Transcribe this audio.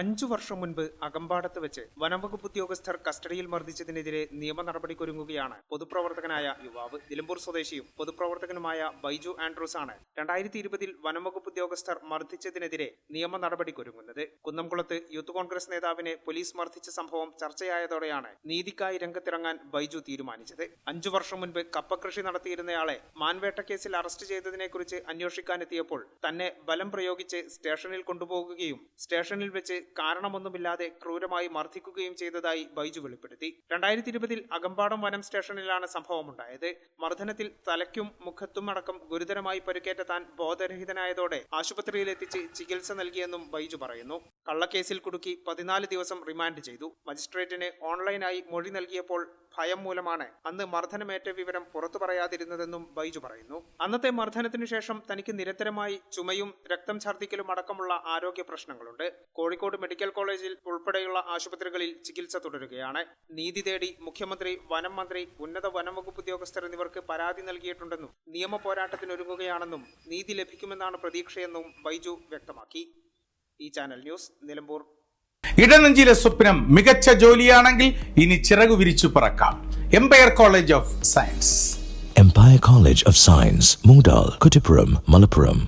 അഞ്ചു വർഷം മുൻപ് അകമ്പാടത്ത് വെച്ച് വനംവകുപ്പ് ഉദ്യോഗസ്ഥർ കസ്റ്റഡിയിൽ മർദ്ദിച്ചതിനെതിരെ നിയമ നടപടിക്കൊരുങ്ങുകയാണ് പൊതുപ്രവർത്തകനായ യുവാവ്. നിലമ്പൂർ സ്വദേശിയും പൊതുപ്രവർത്തകനുമായ ബൈജു ആൻഡ്രൂസ് ആണ് രണ്ടായിരത്തി ഇരുപതിൽ വനംവകുപ്പ് ഉദ്യോഗസ്ഥർ മർദ്ദിച്ചതിനെതിരെ നിയമ നടപടിക്കൊരുങ്ങുന്നത്. കുന്നംകുളത്ത് യൂത്ത് കോൺഗ്രസ് നേതാവിനെ പോലീസ് മർദ്ദിച്ച സംഭവം ചർച്ചയായതോടെയാണ് നീതിക്കായി രംഗത്തിറങ്ങാൻ ബൈജു തീരുമാനിച്ചത്. അഞ്ചു വർഷം മുൻപ് കപ്പകൃഷി നടത്തിയിരുന്നയാളെ മാൻവേട്ട കേസിൽ അറസ്റ്റ് ചെയ്തതിനെക്കുറിച്ച് അന്വേഷിക്കാനെത്തിയപ്പോൾ തന്നെ ബലം പ്രയോഗിച്ച് സ്റ്റേഷനിൽ കൊണ്ടുപോകുകയും സ്റ്റേഷനിൽ വെച്ച് കാരണമൊന്നുമില്ലാതെ ക്രൂരമായി മർദ്ദിക്കുകയും ചെയ്തതായി ബൈജു വെളിപ്പെടുത്തി. രണ്ടായിരത്തി ഇരുപതിൽ അകമ്പാടം വനം സ്റ്റേഷനിലാണ് സംഭവമുണ്ടായത്. മർദ്ദനത്തിൽ തലയ്ക്കും മുഖത്തും അടക്കം ഗുരുതരമായി പരിക്കേറ്റ താൻ ബോധരഹിതനായതോടെ ആശുപത്രിയിൽ എത്തിച്ച് ചികിത്സ നൽകിയെന്നും ബൈജു പറയുന്നു. കള്ളക്കേസിൽ കുടുക്കി പതിനാല് ദിവസം റിമാൻഡ് ചെയ്തു. മജിസ്ട്രേറ്റിന് ഓൺലൈനായി മൊഴി നൽകിയപ്പോൾ ഭയം മൂലമാണ് അന്ന് മർദ്ദനമേറ്റ വിവരം പുറത്തു പറയാതിരുന്നതെന്നും ബൈജു പറയുന്നു. അന്നത്തെ മർദ്ദനത്തിനു ശേഷം തനിക്ക് നിരന്തരമായി ചുമയും രക്തം ഛർദ്ദിക്കലും അടക്കമുള്ള ആരോഗ്യ പ്രശ്നങ്ങളുണ്ട്. കോഴിക്കോട് മെഡിക്കൽ കോളേജിൽ ഉൾപ്പെടെയുള്ള ആശുപത്രികളിൽ ചികിത്സ തുടരുകയാണ്. നീതി തേടി മുഖ്യമന്ത്രി വനം മന്ത്രി ഉന്നത വനംവകുപ്പ് ഉദ്യോഗസ്ഥർ എന്നിവർക്ക് പരാതി നൽകിയിട്ടുണ്ടെന്നും നിയമ പോരാട്ടത്തിനൊരുങ്ങുകയാണെന്നും നീതി ലഭിക്കുമെന്നാണ് പ്രതീക്ഷയെന്നും ബൈജു വ്യക്തമാക്കി. ഈ ചാനൽ ന്യൂസ് നിലമ്പൂർ. ഇടനഞ്ചിലെ സ്വപ്നം മികച്ച ജോലിയാണെങ്കിൽ ഇനി ചിറകു വിരിച്ചു പറക്കാം. Empire college of science empire college of science Mungdal, Kuttipuram, Malappuram.